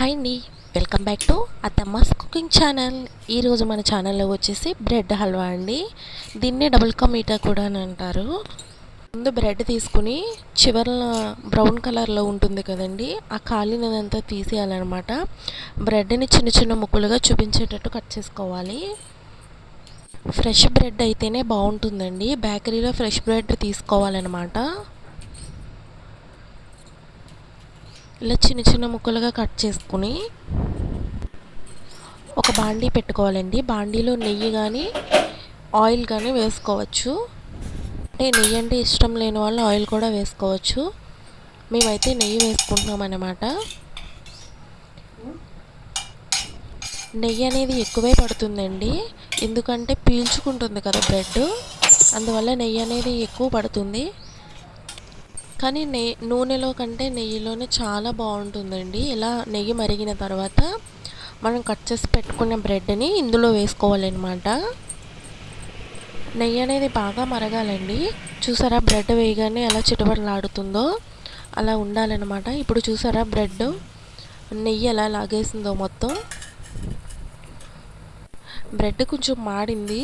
Hi అండి welcome back to అత్తమ్మస్ cooking channel. ఈరోజు మన ఛానల్లో వచ్చేసి బ్రెడ్ హల్వా అండి. దీన్ని డబుల్ కా మీఠా కూడా అని అంటారు. ముందు బ్రెడ్ తీసుకుని చివరిన బ్రౌన్ కలర్లో ఉంటుంది కదండి ఆ కాలినదంతా తీసేయాలన్నమాట. బ్రెడ్ని చిన్న చిన్న ముక్కలుగా చూపించేటట్టు కట్ చేసుకోవాలి. ఫ్రెష్ బ్రెడ్ అయితేనే బాగుంటుందండి. బేకరీలో ఫ్రెష్ బ్రెడ్ తీసుకోవాలన్నమాట. ఇలా చిన్న చిన్న ముక్కలుగా కట్ చేసుకుని ఒక బాండీ పెట్టుకోవాలండి. బాండీలో నెయ్యి కానీ ఆయిల్ కానీ వేసుకోవచ్చు. అంటే నెయ్యి అంటే ఇష్టం లేని వాళ్ళు ఆయిల్ కూడా వేసుకోవచ్చు. మేమైతే నెయ్యి వేసుకుంటున్నాం అన్నమాట. నెయ్యి అనేది ఎక్కువే పడుతుందండి. ఎందుకంటే పీల్చుకుంటుంది కదా బ్రెడ్. అందువల్ల నెయ్యి అనేది ఎక్కువ పడుతుంది. కానీ నెయ్యి నూనెలో కంటే నెయ్యిలోనే చాలా బాగుంటుందండి. ఇలా నెయ్యి మరిగిన తర్వాత మనం కట్ చేసి పెట్టుకున్న బ్రెడ్ని ఇందులో వేసుకోవాలన్నమాట. నెయ్యి అనేది బాగా మరగాలండి. చూసారా బ్రెడ్ వేయగానే ఎలా చిటబడలాడుతుందో అలా ఉండాలన్నమాట. ఇప్పుడు చూసారా బ్రెడ్ నెయ్యి ఎలా లాగేసిందో మొత్తం? బ్రెడ్ కొంచెం మాడింది.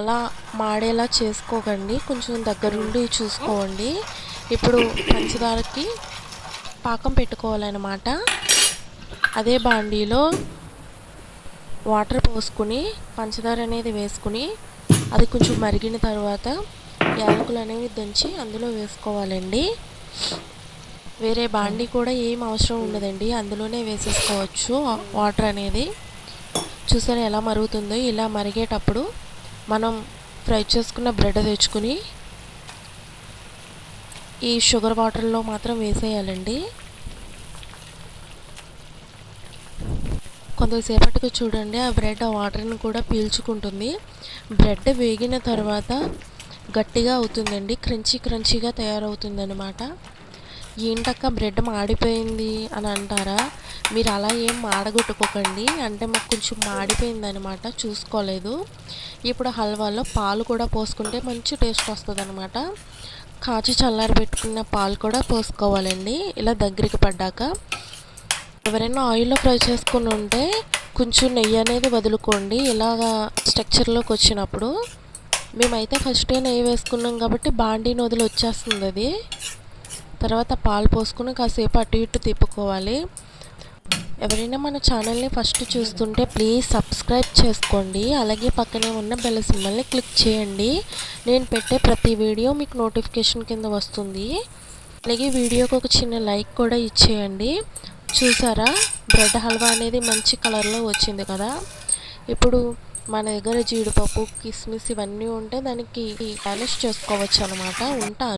అలా మాడేలా చేసుకోకండి. కొంచెం దగ్గరుండి చూసుకోండి. ఇప్పుడు పంచదారకి పాకం పెట్టుకోవాలన్నమాట. అదే బాండీలో వాటర్ పోసుకుని పంచదార అనేది వేసుకుని అది కొంచెం మరిగిన తర్వాత యాలకులు అనేవి దంచి అందులో వేసుకోవాలండి. వేరే బాండీ కూడా ఏం అవసరం ఉండదండి అందులోనే వేసేసుకోవచ్చు వాటర్ అనేది. చూసారా ఎలా మరుగుతుందో? ఇలా మరిగేటప్పుడు మనం ఫ్రై చేసుకున్న బ్రెడ్ తెచ్చుకుని ఈ షుగర్ వాటర్లో మాత్రం వేసేయాలండి. కొంతసేపటికి చూడండి ఆ బ్రెడ్ ఆ వాటర్ని కూడా పీల్చుకుంటుంది. బ్రెడ్ వేగిన తర్వాత గట్టిగా అవుతుందండి క్రంచీ క్రంచీగా తయారవుతుంది అనమాట ఏంటక్క బ్రెడ్ మాడిపోయింది అని అంటారా? మీరు అలా ఏం మాడగొట్టుకోకండి. అంటే మాకు కొంచెం మాడిపోయింది అనమాట చూసుకోలేదు. ఇప్పుడు హల్వాలో పాలు కూడా పోసుకుంటే మంచి టేస్ట్ వస్తుంది అనమాట కాచి చల్లారి పెట్టుకున్న పాలు కూడా పోసుకోవాలండి. ఇలా దగ్గరికి పడ్డాక ఎవరైనా ఆయిల్లో ఫ్రై చేసుకుని ఉంటే కొంచెం నెయ్యి అనేది వదులుకోండి. ఇలాగా స్ట్రక్చర్లోకి వచ్చినప్పుడు మేమైతే ఫస్ట్ నెయ్యి వేసుకున్నాం కాబట్టి బాండీ నొదులు వచ్చేస్తుంది అది. తర్వాత పాలు పోసుకుని కాసేపు అటు ఇటు తిప్పుకోవాలి. ఎవరైనా మన ఛానల్ని ఫస్ట్ చూస్తుంటే ప్లీజ్ సబ్స్క్రైబ్ చేసుకోండి. అలాగే పక్కనే ఉన్న బెల్ సింబల్ని క్లిక్ చేయండి. నేను పెట్టే ప్రతి వీడియో మీకు నోటిఫికేషన్ కింద వస్తుంది. అలాగే వీడియోకి ఒక చిన్న లైక్ కూడా ఇచ్చేయండి. చూసారా? బ్రెడ్ హల్వా అనేది మంచి కలర్లో వచ్చింది కదా. ఇప్పుడు మన దగ్గర జీడిపప్పు కిస్మిస్ ఇవన్నీ ఉంటే దానికి గార్నిష్ చేసుకోవచ్చు అనమాట ఉంటాను